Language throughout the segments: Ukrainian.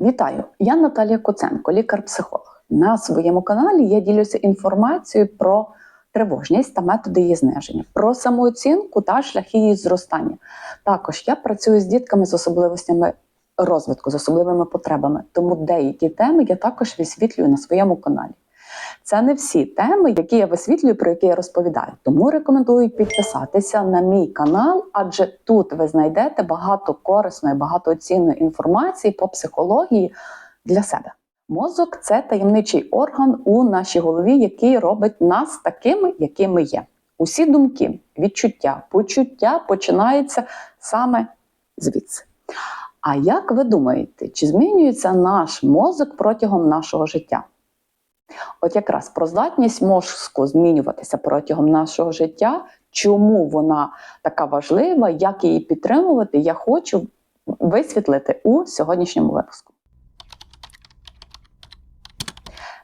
Вітаю! Я Наталія Коценко, лікар-психолог. На своєму каналі я ділюся інформацією про тривожність та методи її зниження, про самооцінку та шляхи її зростання. Також я працюю з дітками з особливостями розвитку, з особливими потребами, тому деякі теми я також висвітлюю на своєму каналі. Це не всі теми, які я висвітлюю, про які я розповідаю. Тому рекомендую підписатися на мій канал, адже тут ви знайдете багато корисної, багато цінної інформації по психології для себе. Мозок це таємничий орган у нашій голові, який робить нас такими, якими є. Усі думки, відчуття, почуття починаються саме звідси. А як ви думаєте, чи змінюється наш мозок протягом нашого життя? От якраз про здатність мозку змінюватися протягом нашого життя, чому вона така важлива, як її підтримувати, я хочу висвітлити у сьогоднішньому випуску.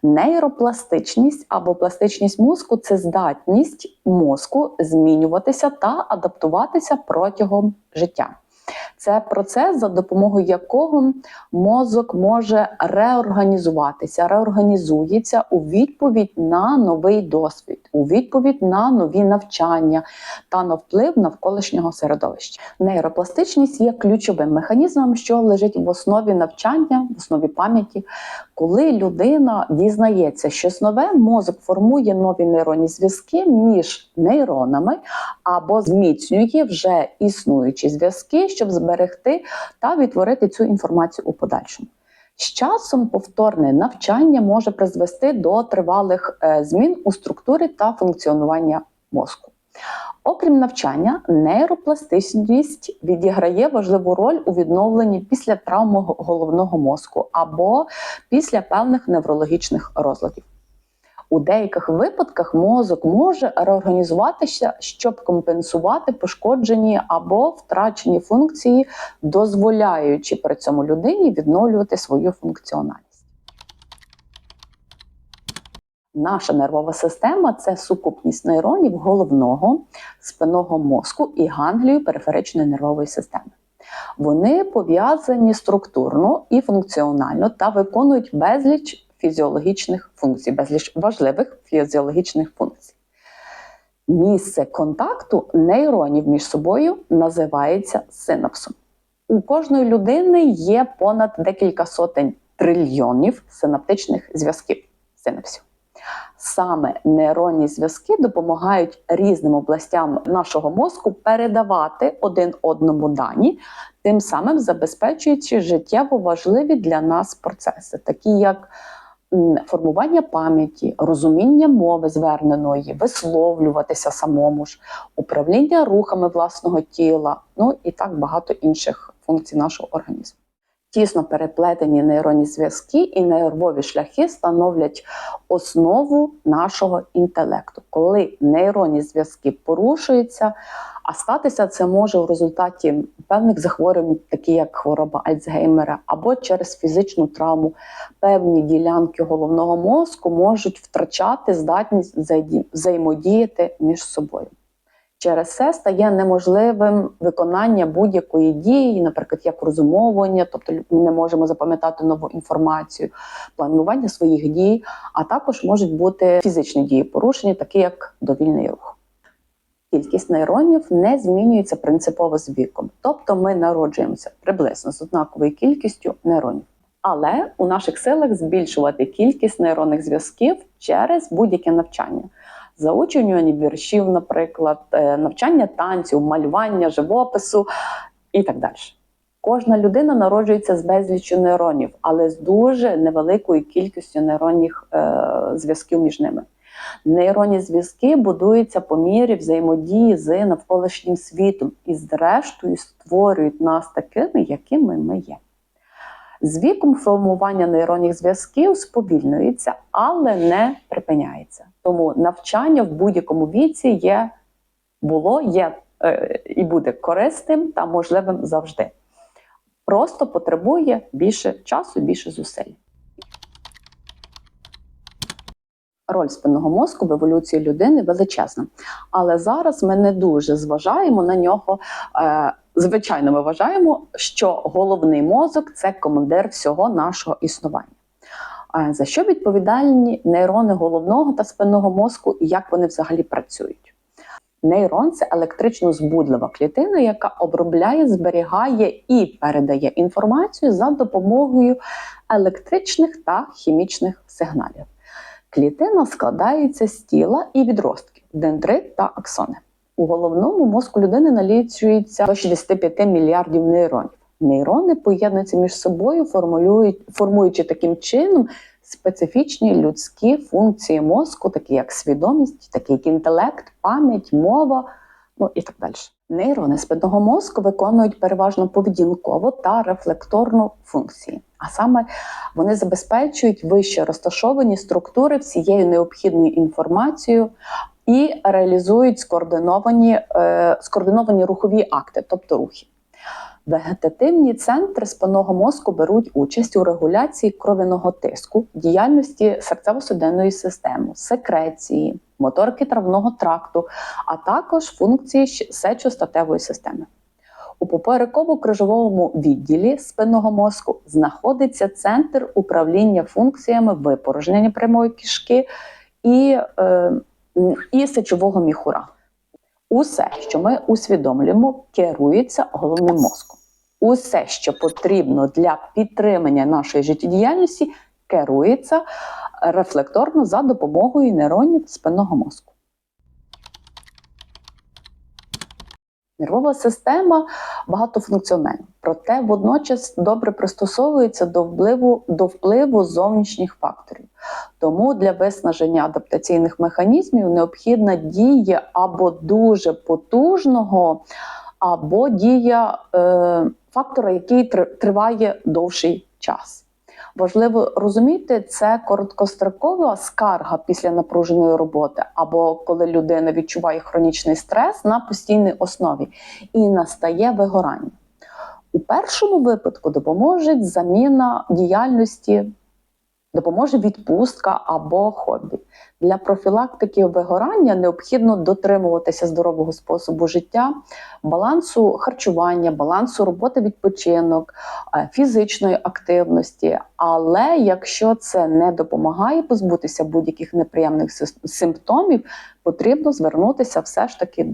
Нейропластичність або пластичність мозку це здатність мозку змінюватися та адаптуватися протягом життя. Це процес, за допомогою якого мозок може реорганізуватися, реорганізується у відповідь на новий досвід, у відповідь на нові навчання та на вплив навколишнього середовища. Нейропластичність є ключовим механізмом, що лежить в основі навчання, в основі пам'яті. Коли людина дізнається щось нове, мозок формує нові нейронні зв'язки між нейронами або зміцнює вже існуючі зв'язки, щоб зберегти та відтворити цю інформацію у подальшому. З часом повторне навчання може призвести до тривалих е, змін у структурі та функціонування мозку. Окрім навчання, нейропластичність відіграє важливу роль у відновленні після травми головного мозку або після певних неврологічних розладів. У деяких випадках мозок може реорганізуватися, щоб компенсувати пошкоджені або втрачені функції, дозволяючи при цьому людині відновлювати свою функціональність. Наша нервова система це сукупність нейронів головного спинного мозку і ганглію периферичної нервової системи. Вони пов'язані структурно і функціонально та виконують безліч фізіологічних функцій, безліч важливих фізіологічних функцій. Місце контакту нейронів між собою називається синапсом. У кожної людини є понад декілька сотень трильйонів синаптичних зв'язків синапсів. Саме нейронні зв'язки допомагають різним областям нашого мозку передавати один одному дані, тим самим забезпечуючи життєво важливі для нас процеси, такі як формування пам'яті, розуміння мови зверненої, висловлюватися самому ж, управління рухами власного тіла, ну і так багато інших функцій нашого організму. Тісно переплетені нейронні зв'язки і нервові шляхи становлять основу нашого інтелекту. Коли нейронні зв'язки порушуються, а статися це може в результаті певних захворювань, такі як хвороба Альцгеймера, або через фізичну травму, певні ділянки головного мозку можуть втрачати здатність взаємодіяти між собою. Через це стає неможливим виконання будь-якої дії, наприклад, як розумовування, тобто ми не можемо запам'ятати нову інформацію, планування своїх дій, а також можуть бути фізичні дії порушені, такі як довільний рух. Кількість нейронів не змінюється принципово з віком, тобто ми народжуємося приблизно з однаковою кількістю нейронів. Але у наших силах збільшувати кількість нейронних зв'язків через будь-яке навчання заучення віршів, наприклад, е, навчання танців, малювання, живопису і так далі. Кожна людина народжується з безліччю нейронів, але з дуже невеликою кількістю нейронних е, зв'язків між ними. Нейронні зв'язки будуються по мірі взаємодії з навколишнім світом і, зрештою, створюють нас такими, якими ми є. З віком формування нейронних зв'язків сповільнюється, але не припиняється. Тому навчання в будь-якому віці є, було, є е, і буде корисним та можливим завжди. Просто потребує більше часу, більше зусиль. Роль спинного мозку в еволюції людини величезна. Але зараз ми не дуже зважаємо на нього. Е, звичайно, ми вважаємо, що головний мозок це командир всього нашого існування. За що відповідальні нейрони головного та спинного мозку і як вони взагалі працюють? Нейрон це електрично збудлива клітина, яка обробляє, зберігає і передає інформацію за допомогою електричних та хімічних сигналів. Клітина складається з тіла і відростків, дендрит та аксони. У головному мозку людини налічується до 65 мільярдів нейронів. Нейрони поєднуються між собою, формуючи таким чином специфічні людські функції мозку, такі як свідомість, такі як інтелект, пам'ять, мова, ну і так далі. Нейрони спинного мозку виконують переважно поведінкову та рефлекторну функції, а саме вони забезпечують вище розташовані структури всією необхідною інформацією і реалізують скоординовані, е, скоординовані рухові акти, тобто рухи. Вегетативні центри спинного мозку беруть участь у регуляції кровяного тиску, діяльності серцево-судинної системи, секреції, моторики травного тракту, а також функції сечостатевої системи. У попереково-крижовому відділі спинного мозку знаходиться центр управління функціями випорожнення прямої кишки і, е, і сечового міхура. Усе, що ми усвідомлюємо, керується головним мозком. Усе, що потрібно для підтримання нашої життєдіяльності, керується рефлекторно за допомогою нейронів спинного мозку. Нервова система багатофункціональна, проте водночас добре пристосовується до впливу, до впливу зовнішніх факторів. Тому для виснаження адаптаційних механізмів необхідна дія або дуже потужного, або дія е, фактора, який триває довший час. Важливо розуміти, це короткострокова скарга після напруженої роботи, або коли людина відчуває хронічний стрес на постійній основі і настає вигорання. У першому випадку допоможе заміна діяльності допоможе відпустка або хобі. Для профілактики вигорання необхідно дотримуватися здорового способу життя, балансу харчування, балансу роботи відпочинок, е, фізичної активності. Але якщо це не допомагає позбутися будь-яких неприємних симптомів, потрібно звернутися все ж таки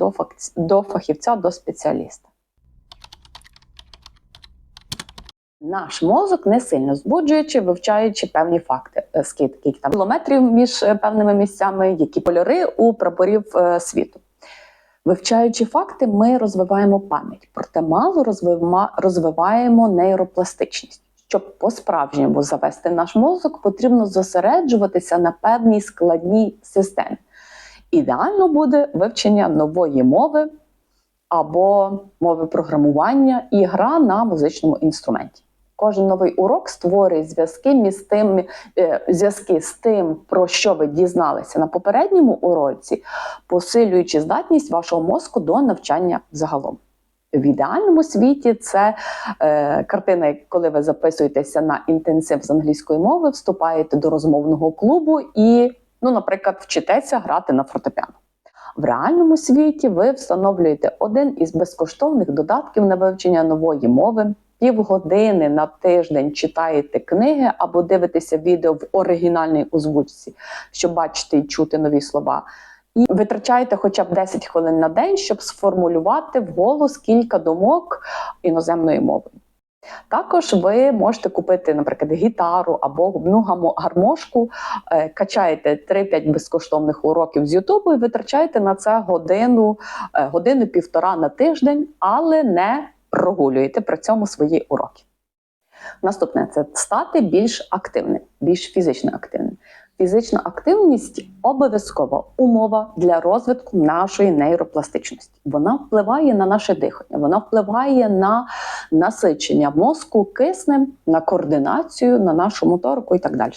до фахівця, до спеціаліста. Наш мозок не сильно збуджуючи, вивчаючи певні факти, е, скільки там кілометрів між е, певними місцями, які кольори у прапорів е, світу. Вивчаючи факти, ми розвиваємо пам'ять, проте мало розвиваємо нейропластичність. Щоб по-справжньому завести наш мозок, потрібно зосереджуватися на певній складній системі. Ідеально буде вивчення нової мови або мови програмування і гра на музичному інструменті. Кожен новий урок створює зв'язки між тим, е, зв'язки з тим, про що ви дізналися на попередньому уроці, посилюючи здатність вашого мозку до навчання загалом. В ідеальному світі це е, картина, коли ви записуєтеся на інтенсив з англійської мови, вступаєте до розмовного клубу і, ну, наприклад, вчитеся грати на фортепіано. В реальному світі ви встановлюєте один із безкоштовних додатків на вивчення нової мови півгодини на тиждень читаєте книги або дивитеся відео в оригінальній озвучці, щоб бачити і чути нові слова. І витрачаєте хоча б 10 хвилин на день, щоб сформулювати вголос кілька думок іноземної мови. Також ви можете купити, наприклад, гітару або губну гармошку, е, качаєте 3-5 безкоштовних уроків з Ютубу і витрачаєте на це годину, е, годину-півтора на тиждень, але не прогулюєте при цьому свої уроки. Наступне це стати більш активним, більш фізично активним. Фізична активність обов'язкова умова для розвитку нашої нейропластичності. Вона впливає на наше дихання, вона впливає на насичення мозку киснем, на координацію, на нашу моторику і так далі.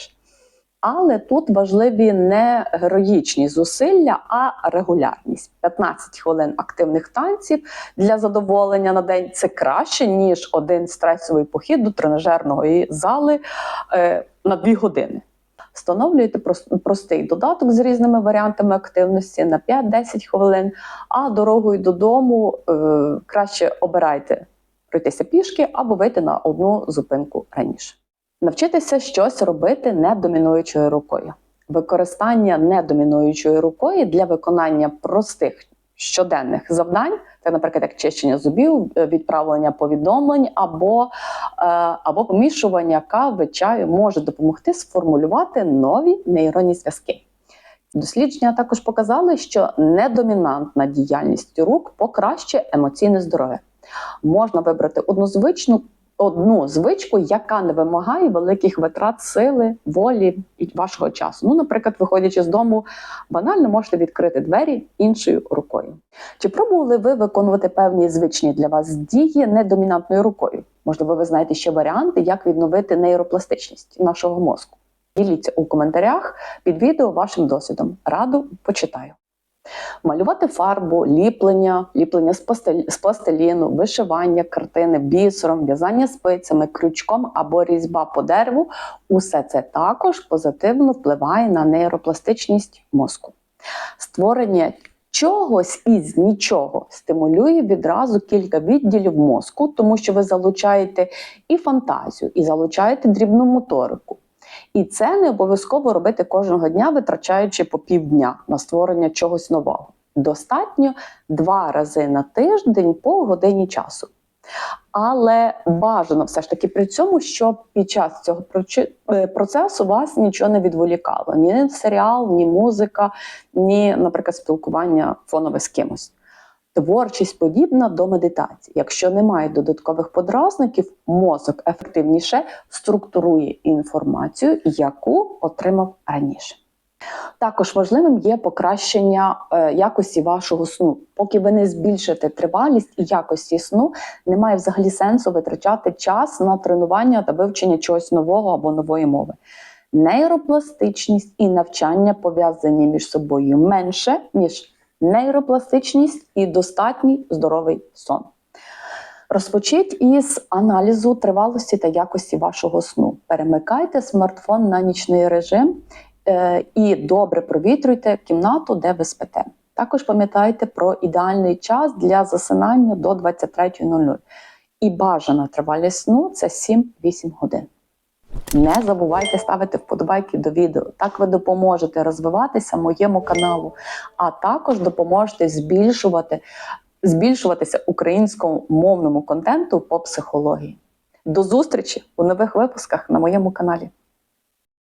Але тут важливі не героїчні зусилля, а регулярність. 15 хвилин активних танців для задоволення на день це краще, ніж один стресовий похід до тренажерної зали е, на 2 години. Встановлюєте простий додаток з різними варіантами активності на 5-10 хвилин, а дорогою додому е, краще обирайте пройтися пішки або вийти на одну зупинку раніше. Навчитися щось робити не домінуючою рукою. Використання недомінуючої рукою для виконання простих щоденних завдань, це, наприклад, як чищення зубів, е, відправлення повідомлень або, е, або помішування кави, чаю, може допомогти сформулювати нові нейронні зв'язки. Дослідження також показали, що недомінантна діяльність рук покращує емоційне здоров'я. Можна вибрати одну звичну одну звичку, яка не вимагає великих витрат сили, волі і вашого часу. Ну, наприклад, виходячи з дому, банально можете відкрити двері іншою рукою. Чи пробували ви виконувати певні звичні для вас дії недомінантною рукою? Можливо, ви знаєте ще варіанти, як відновити нейропластичність нашого мозку. Діліться у коментарях під відео вашим досвідом. Раду почитаю. Малювати фарбу, ліплення, ліплення з, пластиліну, вишивання картини бісером, в'язання спицями, крючком або різьба по дереву усе це також позитивно впливає на нейропластичність мозку. Створення чогось із нічого стимулює відразу кілька відділів мозку, тому що ви залучаєте і фантазію, і залучаєте дрібну моторику. І це не обов'язково робити кожного дня, витрачаючи по півдня на створення чогось нового. Достатньо два рази на тиждень по годині часу. Але бажано все ж таки при цьому, щоб під час цього е, процесу вас нічого не відволікало: ні серіал, ні музика, ні, наприклад, спілкування фонове з кимось. Творчість подібна до медитації. Якщо немає додаткових подразників, мозок ефективніше структурує інформацію, яку отримав раніше. Також важливим є покращення е, якості вашого сну. Поки ви не збільшите тривалість і якості сну, немає взагалі сенсу витрачати час на тренування та вивчення чогось нового або нової мови. Нейропластичність і навчання пов'язані між собою менше, ніж нейропластичність і достатній здоровий сон. Розпочіть із аналізу тривалості та якості вашого сну. Перемикайте смартфон на нічний режим е, і добре провітрюйте кімнату, де ви спите. Також пам'ятайте про ідеальний час для засинання до 23.00. І бажана тривалість сну це 7-8 годин. Не забувайте ставити вподобайки до відео. Так ви допоможете розвиватися моєму каналу, а також допоможете збільшувати, збільшуватися українськомовному контенту по психології. До зустрічі у нових випусках на моєму каналі.